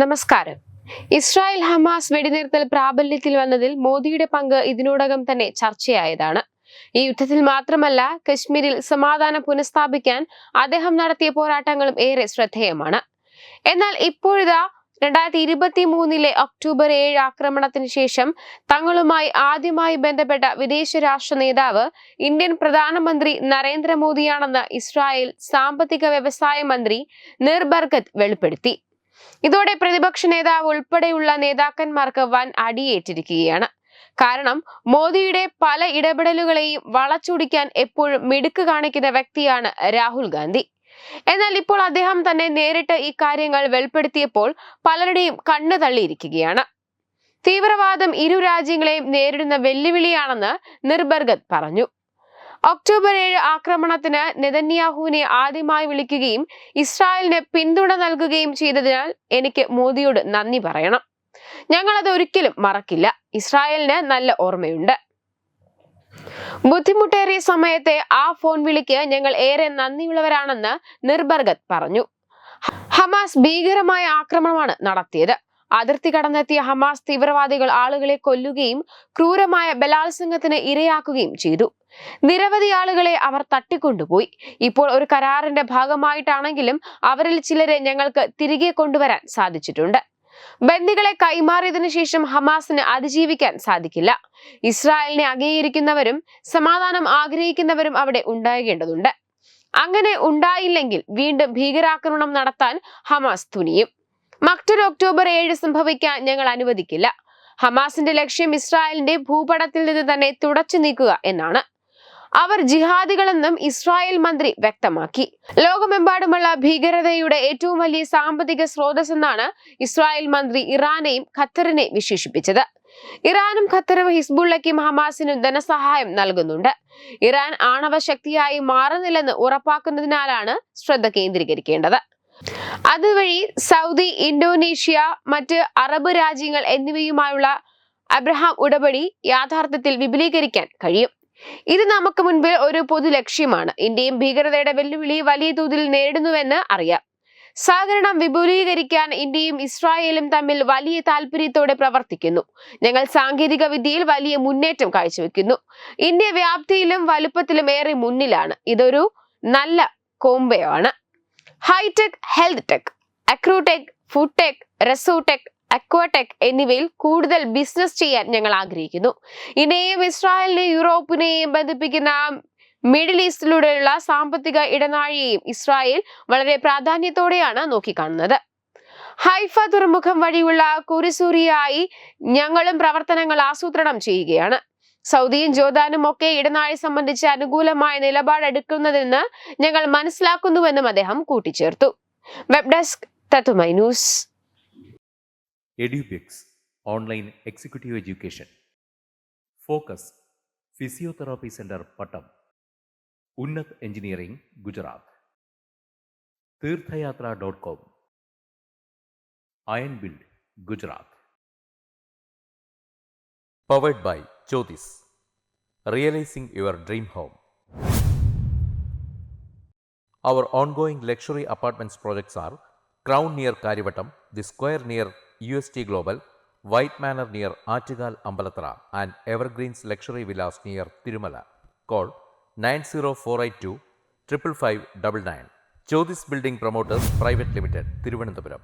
നമസ്കാരം. Israel Hamas വെടിനിർത്തൽ പ്രാബല്യത്തിൽ വന്നതിൽ മോദിയുടെ പങ്ക് ഇതിനോടകം തന്നെ ചർച്ചയായതാണ്. ഈ യുദ്ധത്തിൽ മാത്രമല്ല കശ്മീരിൽ സമാധാനം പുനഃസ്ഥാപിക്കാൻ അദ്ദേഹം നടത്തിയ പോരാട്ടങ്ങളും ഏറെ ശ്രദ്ധേയമാണ്. എന്നാൽ ഇപ്പോഴിതാ രണ്ടായിരത്തി ഇരുപത്തി മൂന്നിലെ ഒക്ടോബർ ഏഴ് ആക്രമണത്തിന് ശേഷം തങ്ങളുമായി ആദ്യമായി ബന്ധപ്പെട്ട വിദേശ രാഷ്ട്ര നേതാവ് ഇന്ത്യൻ പ്രധാനമന്ത്രി നരേന്ദ്രമോദിയാണെന്ന് ഇസ്രായേൽ സാമ്പത്തിക വ്യവസായ മന്ത്രി നിർബർഗത്ത് വെളിപ്പെടുത്തി. ഇതോടെ പ്രതിപക്ഷ നേതാവ് ഉൾപ്പെടെയുള്ള നേതാക്കന്മാർക്ക് വൻ അടിയേറ്റിരിക്കുകയാണ്. കാരണം മോദിയുടെ പല ഇടപെടലുകളെയും വളച്ചൊടിക്കാൻ എപ്പോഴും മിടുക്ക് കാണിക്കുന്ന വ്യക്തിയാണ് രാഹുൽ ഗാന്ധി. എന്നാൽ ഇപ്പോൾ അദ്ദേഹം തന്നെ നേരിട്ട് ഈ കാര്യങ്ങൾ വെളിപ്പെടുത്തിയപ്പോൾ പലരുടെയും കണ്ണു തള്ളിയിരിക്കുകയാണ്. തീവ്രവാദം ഇരു രാജ്യങ്ങളെയും നേരിടുന്ന വെല്ലുവിളിയാണെന്ന് നിർബർഗത് പറഞ്ഞു. ഒക്ടോബർ ഏഴ് ആക്രമണത്തിന് നെതന്യാഹുവിനെ ആദ്യമായി വിളിക്കുകയും ഇസ്രായേലിന് പിന്തുണ നൽകുകയും ചെയ്തതിനാൽ എനിക്ക് മോദിയോട് നന്ദി പറയണം. ഞങ്ങൾ അത് ഒരിക്കലും മറക്കില്ല. ഇസ്രായേലിന് നല്ല ഓർമ്മയുണ്ട്. ബുദ്ധിമുട്ടേറിയ സമയത്തെ ആ ഫോൺ വിളിക്ക് ഞങ്ങൾ ഏറെ നന്ദിയുള്ളവരാണെന്ന് നിർബർഗത് പറഞ്ഞു. ഹമാസ് ഭീകരമായ ആക്രമണമാണ് നടത്തിയത്. അതിർത്തി കടന്നെത്തിയ ഹമാസ് തീവ്രവാദികൾ ആളുകളെ കൊല്ലുകയും ക്രൂരമായ ബലാത്സംഗത്തിന് ഇരയാക്കുകയും ചെയ്തു. നിരവധി ആളുകളെ അവർ തട്ടിക്കൊണ്ടുപോയി. ഇപ്പോൾ ഒരു കരാറിന്റെ ഭാഗമായിട്ടാണെങ്കിലും അവരിൽ ചിലരെ ഞങ്ങൾക്ക് തിരികെ കൊണ്ടുവരാൻ സാധിച്ചിട്ടുണ്ട്. ബന്ദികളെ കൈമാറിയതിനു ശേഷം ഹമാസിന് അതിജീവിക്കാൻ സാധിക്കില്ല. ഇസ്രായേലിനെ അംഗീകരിക്കുന്നവരും സമാധാനം ആഗ്രഹിക്കുന്നവരും അവിടെ ഉണ്ടാകേണ്ടതുണ്ട്. അങ്ങനെ ഉണ്ടായില്ലെങ്കിൽ വീണ്ടും ഭീകരാക്രമണം നടത്താൻ ഹമാസ് തുനിയും. മറ്റൊരു ഒക്ടോബർ ഏഴ് സംഭവിക്കാൻ ഞങ്ങൾ അനുവദിക്കില്ല. ഹമാസിന്റെ ലക്ഷ്യം ഇസ്രായേലിന്റെ ഭൂപടത്തിൽ നിന്ന് തന്നെ തുടച്ചു നീക്കുക എന്നാണ്. അവർ ജിഹാദികളെന്നും ഇസ്രായേൽ മന്ത്രി വ്യക്തമാക്കി. ലോകമെമ്പാടുമുള്ള ഭീകരതയുടെ ഏറ്റവും വലിയ സാമ്പത്തിക സ്രോതസ്സെന്നാണ് ഇസ്രായേൽ മന്ത്രി ഇറാനെയും ഖത്തറിനെ വിശേഷിപ്പിച്ചത്. ഇറാനും ഖത്തറും ഹിസ്ബുള്ളയ്ക്കും ഹമാസിനും ധനസഹായം നൽകുന്നുണ്ട്. ഇറാൻ ആണവ ശക്തിയായി മാറുന്നില്ലെന്ന് ഉറപ്പാക്കുന്നതിനാലാണ് ശ്രദ്ധ കേന്ദ്രീകരിക്കേണ്ടത്. അതുവഴി സൗദി ഇന്തോനേഷ്യ മറ്റ് അറബ് രാജ്യങ്ങൾ എന്നിവയുമായുള്ള അബ്രഹാം ഉടപടി യാഥാർത്ഥ്യത്തിൽ വിപുലീകരിക്കാൻ കഴിയും. ഇത് നമുക്ക് മുൻപിൽ ഒരു പൊതു ലക്ഷ്യമാണ്. ഇന്ത്യയും ഭീകരതയുടെ വെല്ലുവിളി വലിയ തോതിൽ നേരിടുന്നുവെന്ന് അറിയാം. സഹകരണം വിപുലീകരിക്കാൻ ഇന്ത്യയും ഇസ്രായേലും തമ്മിൽ വലിയ താല്പര്യത്തോടെ പ്രവർത്തിക്കുന്നു. ഞങ്ങൾ സാങ്കേതിക വിദ്യയിൽ വലിയ മുന്നേറ്റം കാഴ്ചവെക്കുന്നു. ഇന്ത്യ വ്യാപ്തിയിലും വലുപ്പത്തിലും ഏറെ മുന്നിലാണ്. ഇതൊരു നല്ല കോംബോയാണ്. Hitech health tech agrotech food tech resotech aquatech എന്നിവയിൽ കൂടുതൽ ബിസിനസ് ചെയ്യാൻ ഞങ്ങൾ ആഗ്രഹിക്കുന്നു. ഇനെയും ഇസ്രായേലിനെയും യൂറോപ്പിനെയും ബന്ധിപ്പിക്കുന്ന മിഡിൽ ഈസ്റ്റിലൂടെയുള്ള സാമ്പത്തിക ഇടനാഴിയെയും ഇസ്രായേൽ വളരെ പ്രാധാന്യത്തോടെയാണ് നോക്കിക്കാണുന്നത്. ഹൈഫ തുറമുഖം വഴിയുള്ള കുരിസൂരിയായി ഞങ്ങളും പ്രവർത്തനങ്ങൾ ആസൂത്രണം ചെയ്യുകയാണ്. സൗദിയും ജോർദാനും ഒക്കെ ഇടനാഴി സംബന്ധിച്ച് അനുകൂലമായ നിലപാടെടുക്കുന്നതെന്ന് ഞങ്ങൾ മനസ്സിലാക്കുന്നുവെന്നും അദ്ദേഹം കൂട്ടിച്ചേർത്തു. വെബ് ഡെസ്ക് തത്തുമൈ news online executive education focus physiotherapy centre Pattom Unnath engineering Gujarat Theerthayathra dot com iron build Gujarat powered by Jyothis realizing your dream home. Our ongoing luxury apartments projects are Crown near Karivatam, The Square near UST Global, White Manor near Artigal Ambalatra, and Evergreen's Luxury Villas near Tirumala. Call 90482 55599. Jodhis Building Promoters Private Limited, Thiruvananthapuram.